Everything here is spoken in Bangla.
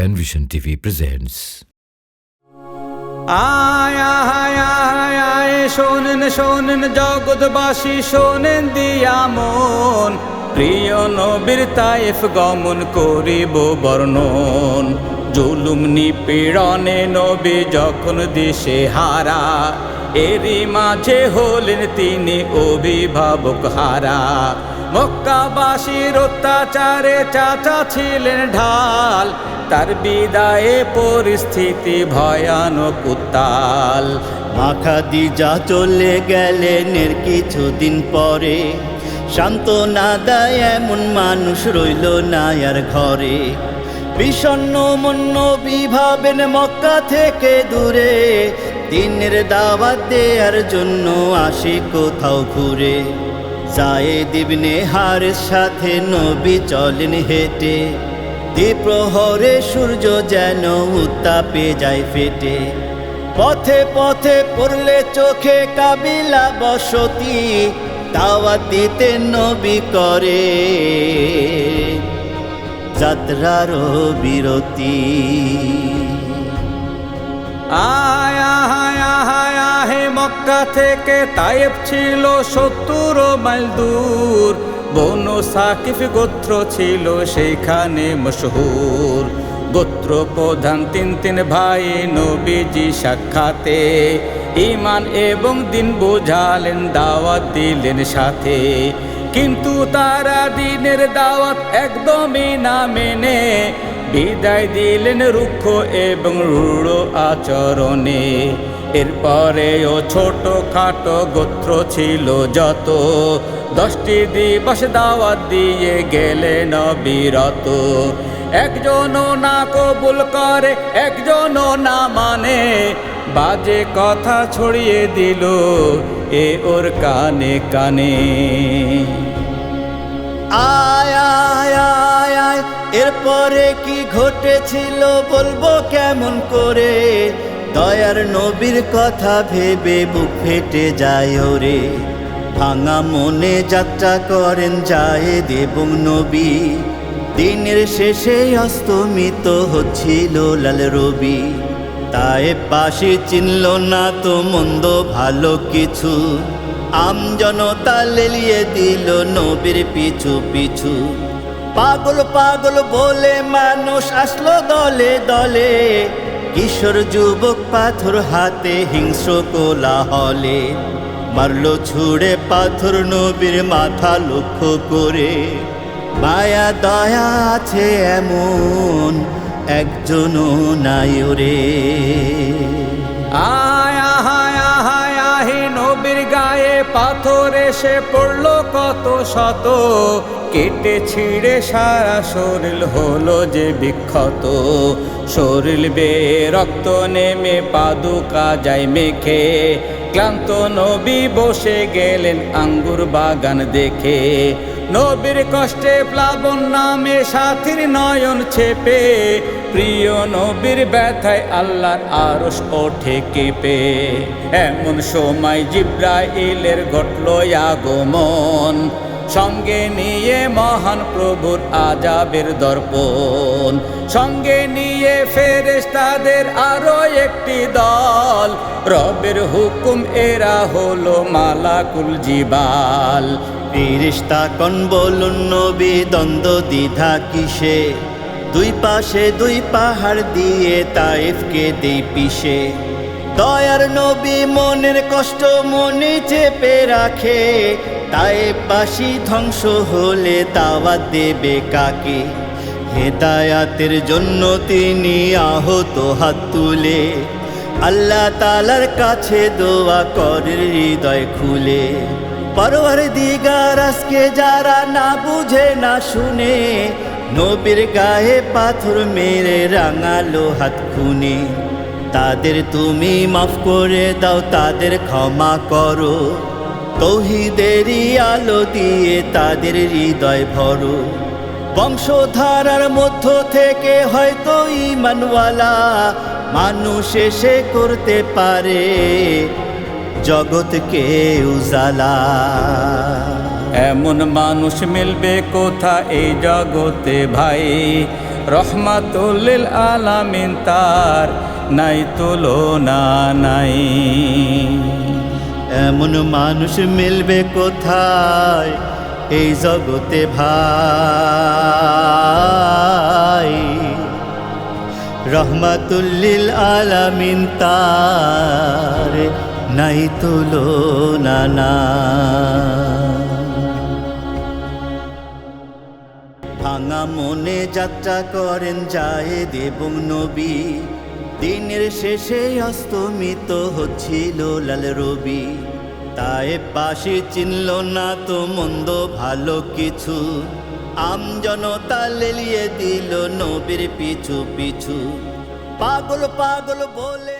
Penvision TV presents. আয় আয় আয় আয় শোনেন শোনেন জগৎবাসী শোনেন দিয়া মন প্রিয় নবীর তাইফ গমন করিব বর্ণন জুলুম নিপীড়নে নবী যখন দিশে হারা এরই মাঝে হলেন তিনি অভিভাবক হারা। মক্কাবাসীর অত্যাচারে চাচা ছিলেন ঢাল। তার বিদায়ে পরিস্থিতি ভয়ানক উত্তাল। মাখা দিজা চলে গেলেন এর কিছুদিন পরে। শান্ত না দেয় এমন মানুষ রইল না আর ঘরে। বিষণ্ণ মন্য বিভাবেন মক্কা থেকে দূরে। দিনের দাওয়াত দেওয়ার জন্য আসে কোথাও ঘুরে। যায় দিবনে হারের সাথে নবী চলেন হেঁটে। দ্বীপ্রহরে সূর্য যেন উত্তাপে যায় ফেটে। পথে পথে পড়লে চোখে কাবিলা বসতি, দাওয়াত দিতে নবী করে। যাত্রারও বিরতি। আহে মক্কা থেকে তায়েব ছিল সত্তর মাইল দূর। বনু সাকিফ গোত্র ছিল সেইখানে মশহুর। গোত্র প্রধান তিন তিন ভাই নবীজি সাক্ষাতে। ইমান এবং দিন বোঝালেন, দাওয়াত দিলেন সাথে। কিন্তু তারা দিনের দাওয়াত একদমই না মেনে। বিদায় দিলেন রুক্ষ এবং রূঢ় আচরণে। এরপরে ও ছোট খাটো গোত্র ছিল যত। দশটি দিবস দাওয়াত দিয়ে গেলেন বিরত একজনও না কবুল করে, একজনও না মানে। বাজে কথা ছড়িয়ে দিল এ ওর কানে কানে। আয় আয়, এরপরে কি ঘটেছিল বলব কেমন করে? দয়ার নবীর কথা ভেবে বুক ফেটে যায় ওরে। ভাঙা মনে যাত্রা করেন যায় দেবং নবী। দিনের শেষে অস্তমিত হচ্ছিল লাল রবি। তাই পাশে চিনল না তো মন্দ ভালো কিছু। আম জনতা লেলিয়ে দিল নবীর পিছু পিছু। পাগল পাগল বলে মানুষ আসলো দলে দলে। কিশোর যুবক পাথর হাতে হিংস্র কোলাহলে, মারল ছুড়ে পাথর নবীর মাথা লক্ষ্য করে। মায়া, দয়া আছে এমন একজনও নাই রে আয় পাথর এসে পড়ল কত শত। কেটে ছিঁড়ে সারা শরীর হলো যে বিক্ষত। শরীর বে, রক্ত নেমে পাদুকা যায় মেখে। ক্লান্ত নবী বসে গেলেন আঙ্গুর বাগান দেখে। নবীর কষ্টে প্লাবন নামে সাথীর নয়ন ছেপে। প্রিয় নবীর ব্যথায় আল্লাহর আরস ওঠে কেঁপে। এমন সময় জিব্রাইলের ঘটল আগমন। সঙ্গে নিয়ে মহান প্রভুর আজাবের দর্পণ। সঙ্গে নিয়ে ফেরেস তাদের আরও একটি দল। রবের হুকুম এরা হলো মালাকুল জিবাল। ফিরিস্তা কন বলুন, নবী দ্বন্দ্ব দ্বিধা কিসে? দুই পাশে দুই পাহাড় দিয়ে তাইফকে দেই পিষে। দয়ার নবী মনের কষ্ট মনে চেপে রাখে। তাইফবাসী ধ্বংস হলে দাওয়াত দেবে কাকে? হেদায়াতের জন্য তিনি আহত হাত তুলে। আল্লাহ তালার কাছে দোয়া করে হৃদয় খুলে। পরওয়ার দিগার আজকে যারা না বুঝে, না শুনে নবীর গায়ে পাথর মেরে রাঙালো হাত খুনে। তাদের তুমি মাফ করে দাও, তাদের ক্ষমা করো। তৌহিদেরই আলো দিয়ে তাদের হৃদয় ভরো। বংশধারার মধ্য থেকে হয়তো ইমানওয়ালা মানুষ এসে করতে পারে। জগৎকে উজালা। এমন মানুষ মিলবে কোথা এই জগতে ভাই? রহমাতুল্লিল আলামিন তার নাই তুলনা নাই। এমন মানুষ মিলবে কোথায় এই জগতে ভাই? রহমাতুল্লিল আলামিন তার নাই তুলনা না ভাঙা মনে যাত্রা করেন যায় দেবং নবী। দিনের শেষে অস্তমিত হচ্ছিল লাল রবি। তাই পাশে চিনল না তো মন্দ ভালো কিছু। আম জনতা লেলিয়ে দিল নবীর পিছু পিছু। পাগল পাগল বলে